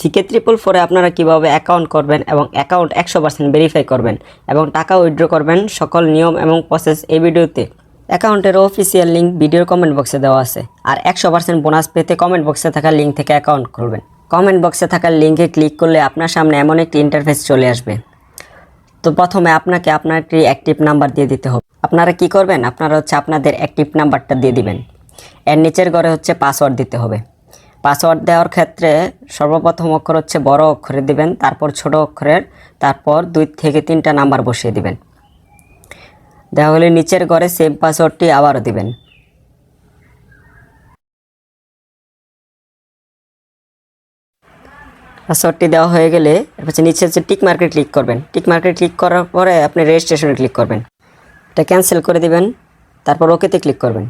সিকে triple ফোরে আপনারা কীভাবে অ্যাকাউন্ট করবেন এবং অ্যাকাউন্ট একশো পার্সেন্ট ভেরিফাই করবেন এবং টাকা উইথড্র করবেন সকল নিয়ম এবং প্রসেস এই ভিডিওতে। অ্যাকাউন্টের অফিসিয়াল লিঙ্ক ভিডিওর কমেন্ট বক্সে দেওয়া আছে। আর একশো পার্সেন্ট বোনাস পেতে কমেন্ট বক্সে থাকা লিঙ্ক থেকে অ্যাকাউন্ট করবেন। কমেন্ট বক্সে থাকা লিঙ্কে ক্লিক করলে আপনার সামনে এমন একটি ইন্টারফেস চলে আসবে। তো প্রথমে আপনাকে আপনার একটি অ্যাক্টিভ নাম্বার দিয়ে দিতে হবে। আপনারা কি করবেন? আপনারা হচ্ছে আপনাদের অ্যাক্টিভ নাম্বারটা দিয়ে দিবেন। এর নিচের ঘরে হচ্ছে পাসওয়ার্ড দিতে হবে। পাসওয়ার্ড দেওয়ার ক্ষেত্রে সর্বপ্রথম অক্ষর হচ্ছে বড় অক্ষরে দিবেন, তারপর ছোট অক্ষরের, তারপর দুই থেকে তিনটা নাম্বার বসিয়ে দিবেন। দেওয়া হলে নিচের ঘরে সেম পাসওয়ার্ডটি আবারও দিবেন। পাসওয়ার্ডটি দেওয়া হয়ে গেলে হচ্ছে নিচে হচ্ছে টিক মার্কে ক্লিক করবেন। টিক মার্কে ক্লিক করার পরে আপনি রেজিস্ট্রেশনে ক্লিক করবেন। এটা ক্যান্সেল করে দিবেন, তারপর ওকেতে ক্লিক করবেন।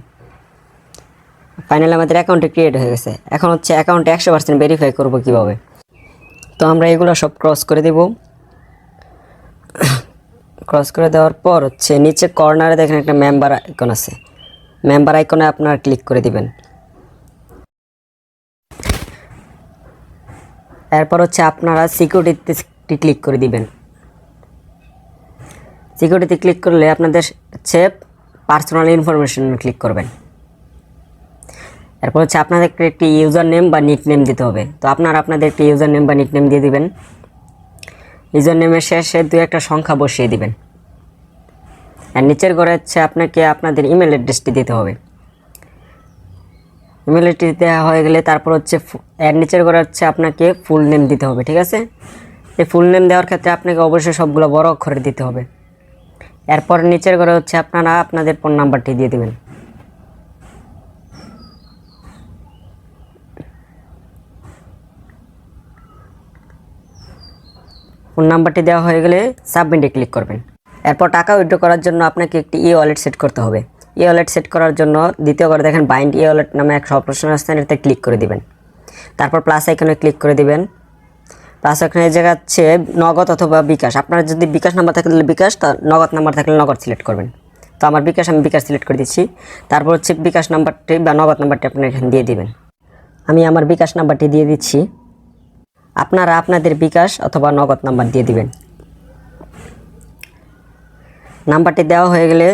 ফাইনালি আমাদের অ্যাকাউন্টে ক্রিয়েট হয়ে গেছে। এখন হচ্ছে অ্যাকাউন্টে একশো পার্সেন্ট ভেরিফাই করব কীভাবে। তো আমরা এগুলো সব ক্রস করে দেব। ক্রস করে দেওয়ার পর হচ্ছে নিচে কর্নারে দেখেন একটা মেম্বার আইকন আছে। মেম্বার আইকনে আপনারা ক্লিক করে দিবেন। এরপর হচ্ছে আপনারা সিকিউরিটিতে ক্লিক করে দিবেন। সিকিউরিটি ক্লিক করলে আপনাদের হচ্ছে পার্সোনাল ইনফরমেশন ক্লিক করবেন। এরপর হচ্ছে আপনাদেরকে একটি ইউজার নেম বা নিক নেম দিতে হবে। তো আপনারা আপনাদের একটি ইউজার নেম বা নিক নেম দিয়ে দিবেন। ইউজার নেমের শেষে দু একটা সংখ্যা বসিয়ে দিবেন। আর নিচের ঘরে হচ্ছে আপনাকে আপনাদের ইমেল অ্যাড্রেসটি দিতে হবে। ইমেল অ্যাড্রেস দেওয়া হয়ে গেলে তারপর হচ্ছে এর নিচের ঘরে হচ্ছে আপনাকে ফুল নেম দিতে হবে, ঠিক আছে? এই ফুল নেম দেওয়ার ক্ষেত্রে আপনাকে অবশ্যই সবগুলো বড় অক্ষরে দিতে হবে। এরপর নিচের ঘরে হচ্ছে আপনারা আপনাদের ফোন নাম্বারটি দিয়ে দিবেন। ফোন নাম্বারটি দেওয়া হয়ে গেলে সাবমিটে ক্লিক করবেন। এরপর টাকা উইথড্র করার জন্য আপনাকে একটি ই ওয়ালেট সেট করতে হবে। ই ওয়ালেট সেট করার জন্য দ্বিতীয় করে দেখেন বাইন্ড ই ওয়ালেট নামে এক অপারেশন আসছে এটাতে ক্লিক করে দিবেন। তারপর প্লাস আইকনে ক্লিক করে দিবেন। প্লাস আইকনে জায়গা হচ্ছে নগদ অথবা বিকাশ। আপনার যদি বিকাশ নাম্বার থাকে তাহলে বিকাশ, তা নগদ নাম্বার থাকলে নগদ সিলেক্ট করবেন। তো আমার বিকাশ, আমি বিকাশ সিলেক্ট করে দিচ্ছি। তারপর হচ্ছে বিকাশ নাম্বারটি বা নগদ নাম্বারটি আপনি এখানে দিয়ে দিবেন। আমি আমার বিকাশ নাম্বারটি দিয়ে দিচ্ছি। আপনারা আপনাদের বিকাশ অথবা নগদ নাম্বার দিয়ে দিবেন। নাম্বারটি দেওয়া হয়ে গেলে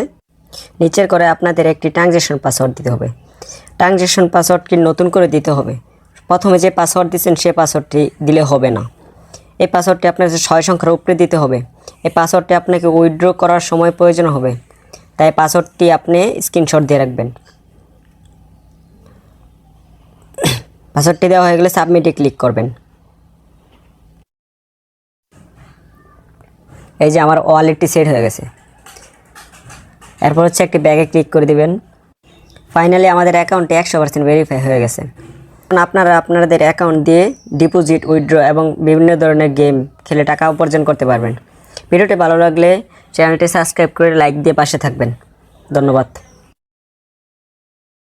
নিচের করে আপনাদের একটি ট্রানজ্যাকশন পাসওয়ার্ড দিতে হবে। ট্রানজ্যাকশন পাসওয়ার্ডটি নতুন করে দিতে হবে। প্রথমে যে পাসওয়ার্ড দিচ্ছেন, সে পাসওয়ার্ডটি দিলে হবে না। এই পাসওয়ার্ডটি আপনাকে ছয় সংখ্যার উপরে দিতে হবে। এই পাসওয়ার্ডটি আপনাকে উইথড্র করার সময় প্রয়োজন হবে। তাই পাসওয়ার্ডটি আপনি স্ক্রিনশট দিয়ে রাখবেন। পাসওয়ার্ডটি দেওয়া হয়ে গেলে সাবমিটে ক্লিক করবেন। এই যে আমার ওয়ালেটটি সেট হয়ে গেছে। এরপর হচ্ছে একটি ব্যাগে ক্লিক করে দিবেন। ফাইনালি আমাদের অ্যাকাউন্টে একশো পার্সেন্ট ভেরিফাই হয়ে গেছে। এখন আপনারা আপনাদের অ্যাকাউন্ট দিয়ে ডিপোজিট উইথড্র এবং বিভিন্ন ধরনের গেম খেলে টাকা উপার্জন করতে পারবেন। ভিডিওটি ভালো লাগলে চ্যানেলটি সাবস্ক্রাইব করে লাইক দিয়ে পাশে থাকবেন। ধন্যবাদ।